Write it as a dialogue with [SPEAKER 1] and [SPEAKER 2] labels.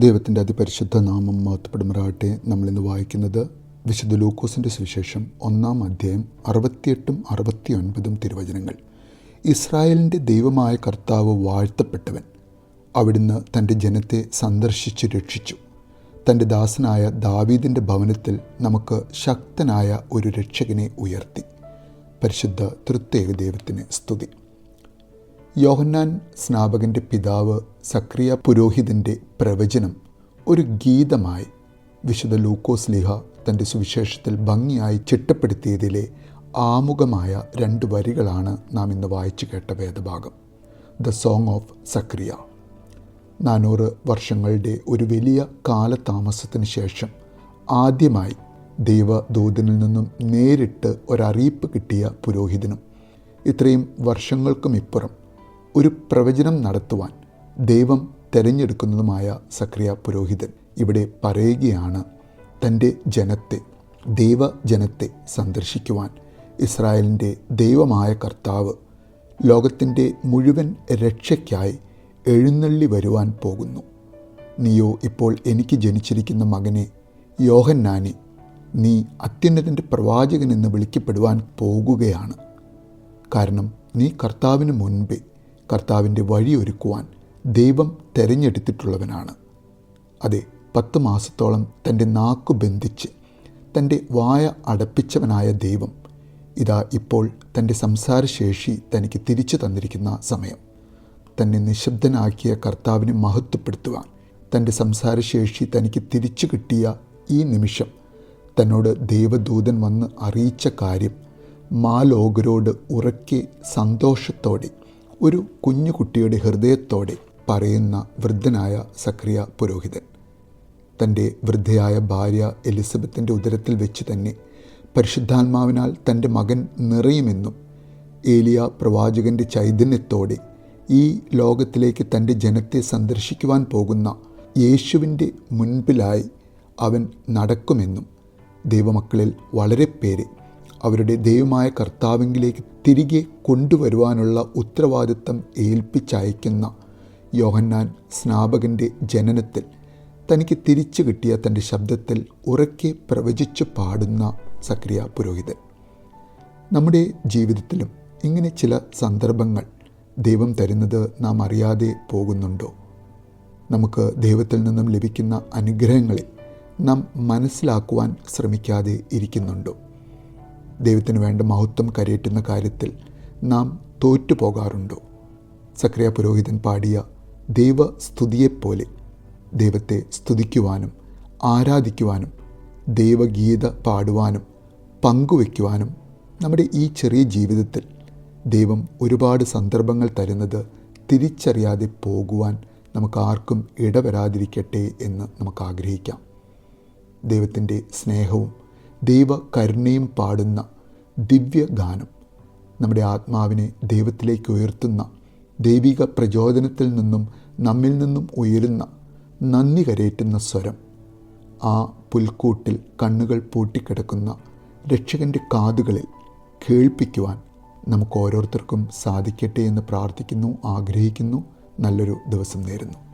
[SPEAKER 1] ദൈവത്തിന്റെ അതിപരിശുദ്ധ നാമം മഹത്വപ്പെടുമാറാട്ടെ നമ്മളിന്ന് വായിക്കുന്നത് വിശുദ്ധ ലൂക്കോസിന്റെ സുവിശേഷം ഒന്നാം അധ്യായം അറുപത്തിയെട്ടും അറുപത്തി ഒൻപതും തിരുവചനങ്ങൾ. ഇസ്രായേലിന്റെ ദൈവമായ കർത്താവ് വാഴ്ത്തപ്പെട്ടവൻ അവിടുന്ന് തന്റെ ജനത്തെ സന്ദർശിച്ച് രക്ഷിച്ചു. തന്റെ ദാസനായ ദാവീദിന്റെ ഭവനത്തിൽ നമുക്ക് ശക്തനായ ഒരു രക്ഷകനെ ഉയർത്തി. പരിശുദ്ധ തൃത്യേക ദൈവത്തിന് സ്തുതി. യോഹന്നാൻ സ്നാപകന്റെ പിതാവ് സക്രിയ പുരോഹിതന്റെ പ്രവചനം ഒരു ഗീതമായി വിശുദ്ധ ലൂക്കോസ് ലിഹ തന്റെ സുവിശേഷത്തിൽ ഭംഗിയായി ചിട്ടപ്പെടുത്തിയതിലെ ആമുഖമായ രണ്ട് വരികളാണ് നാം ഇന്ന് വായിച്ചു കേട്ട വേദഭാഗം. The song of Zechariah. നാനൂറ് വർഷങ്ങളുടെ ഒരു വലിയ കാലതാമസത്തിന് ശേഷം ആദ്യമായി ദൈവദൂതനിൽ നിന്നും നേരിട്ട് ഒരറിയിപ്പ് കിട്ടിയ പുരോഹിതനും ഇത്രയും വർഷങ്ങൾക്കും ഇപ്പുറം ഒരു പ്രവചനം നടത്തുവാൻ ദൈവം തിരഞ്ഞെടുക്കുന്നതുമായ സക്രിയ പുരോഹിതൻ ഇവിടെ പറയുകയാണ് തന്റെ ജനത്തെ ദൈവജനത്തെ സന്ദർശിക്കുവാൻ ഇസ്രായേലിന്റെ ദൈവമായ കർത്താവ് ലോകത്തിന്റെ മുഴുവൻ രക്ഷയ്ക്കായി എഴുന്നള്ളി വരുവാൻ പോകുന്നു. നീയോ ഇപ്പോൾ എനിക്ക് ജനിച്ചിരിക്കുന്ന മകനെ യോഹന്നാനെ നീ അത്യുന്നതന്റെ പ്രവാചകനെന്ന് വിളിക്കപ്പെടുവാൻ പോകുകയാണ്. കാരണം നീ കർത്താവിന് മുൻപേ കർത്താവിന്റെ വഴിയൊരുക്കുവാൻ ദൈവം തെരഞ്ഞെടുത്തിട്ടുള്ളവനാണ്. അതെ പത്ത് മാസത്തോളം തന്റെ നാക്കു ബന്ധിച്ച് തന്റെ വായ അടപ്പിച്ചവനായ ദൈവം ഇതാ ഇപ്പോൾ തന്റെ സംസാരശേഷി തനിക്ക് തിരിച്ചു തന്നിരിക്കുന്ന സമയം. തന്നെ നിശബ്ദനാക്കിയ കർത്താവിനെ മഹത്വപ്പെടുത്തുവാൻ തന്റെ സംസാരശേഷി തനിക്ക് തിരിച്ചു കിട്ടിയ ഈ നിമിഷം തന്നോട് ദൈവദൂതൻ വന്ന് അറിയിച്ച കാര്യം മാലോകരോട് ഉറക്കെ സന്തോഷത്തോടെ ഒരു കുഞ്ഞു കുട്ടിയുടെ ഹൃദയത്തോടെ പറയുന്ന വൃദ്ധനായ സക്രിയ പുരോഹിതൻ. തന്റെ വൃദ്ധയായ ഭാര്യ എലിസബത്തിന്റെ ഉദരത്തിൽ വെച്ച് തന്നെ പരിശുദ്ധാത്മാവിനാൽ തന്റെ മകൻ നിറയുമെന്നും ഏലിയ പ്രവാചകന്റെ ചൈതന്യത്തോടെ ഈ ലോകത്തിലേക്ക് തന്റെ ജനത്തെ സന്ദർശിക്കുവാൻ പോകുന്ന യേശുവിന്റെ മുൻപിലായി അവൻ നടക്കുമെന്നും ദൈവമക്കളിൽ വളരെ പേരെ അവരുടെ ദൈവമായ കർത്താവിങ്കിലേക്ക് തിരികെ കൊണ്ടുവരുവാനുള്ള ഉത്തരവാദിത്തം ഏൽപ്പിച്ചയക്കുന്ന യോഹന്നാൻ സ്നാപകന്റെ ജനനത്തിൽ തനിക്ക് തിരിച്ചു കിട്ടിയ തന്റെ ശബ്ദത്തിൽ ഉറക്കെ പ്രവചിച്ചു പാടുന്ന സക്രിയ പുരോഹിതൻ. നമ്മുടെ ജീവിതത്തിലും ഇങ്ങനെ ചില സന്ദർഭങ്ങൾ ദൈവം തരുന്നത് നാം അറിയാതെ പോകുന്നുണ്ടോ? നമുക്ക് ദൈവത്തിൽ നിന്നും ലഭിക്കുന്ന അനുഗ്രഹങ്ങളെ നാം മനസ്സിലാക്കുവാൻ ശ്രമിക്കാതെ ഇരിക്കുന്നുണ്ടോ? ദൈവത്തിന് വേണ്ട മഹത്വം കരയറ്റുന്ന കാര്യത്തിൽ നാം തോറ്റു പോകാറുണ്ടോ സക്രിയ പുരോഹിതൻ പാടിയ ദൈവസ്തുതിയെപ്പോലെ ദൈവത്തെ സ്തുതിക്കുവാനും ആരാധിക്കുവാനും ദൈവഗീത പാടുവാനും പങ്കുവയ്ക്കുവാനും നമ്മുടെ ഈ ചെറിയ ജീവിതത്തിൽ ദൈവം ഒരുപാട് സന്ദർഭങ്ങൾ തരുന്നത് തിരിച്ചറിയാതെ പോകുവാൻ നമുക്ക് ആർക്കും ഇടവരാതിരിക്കട്ടെ എന്ന് നമുക്ക് ആഗ്രഹിക്കാം ദൈവത്തിന്റെ സ്നേഹവും ദൈവകരുണയും പാടുന്ന ദിവ്യഗാനം. നമ്മുടെ ആത്മാവിനെ ദൈവത്തിലേക്ക് ഉയർത്തുന്ന ദൈവിക പ്രചോദനത്തിൽ നിന്നും നമ്മിൽ നിന്നും ഉയരുന്ന നന്ദി കരയേറ്റുന്ന സ്വരം. ആ പുൽക്കൂട്ടിൽ കണ്ണുകൾ പൂട്ടിക്കിടക്കുന്ന രക്ഷകന്റെ കാതുകളിൽ കേൾപ്പിക്കുവാൻ നമുക്ക് ഓരോരുത്തർക്കും സാധിക്കട്ടെ എന്ന് പ്രാർത്ഥിക്കുന്നു ആഗ്രഹിക്കുന്നു. നല്ലൊരു ദിവസം നേരുന്നു.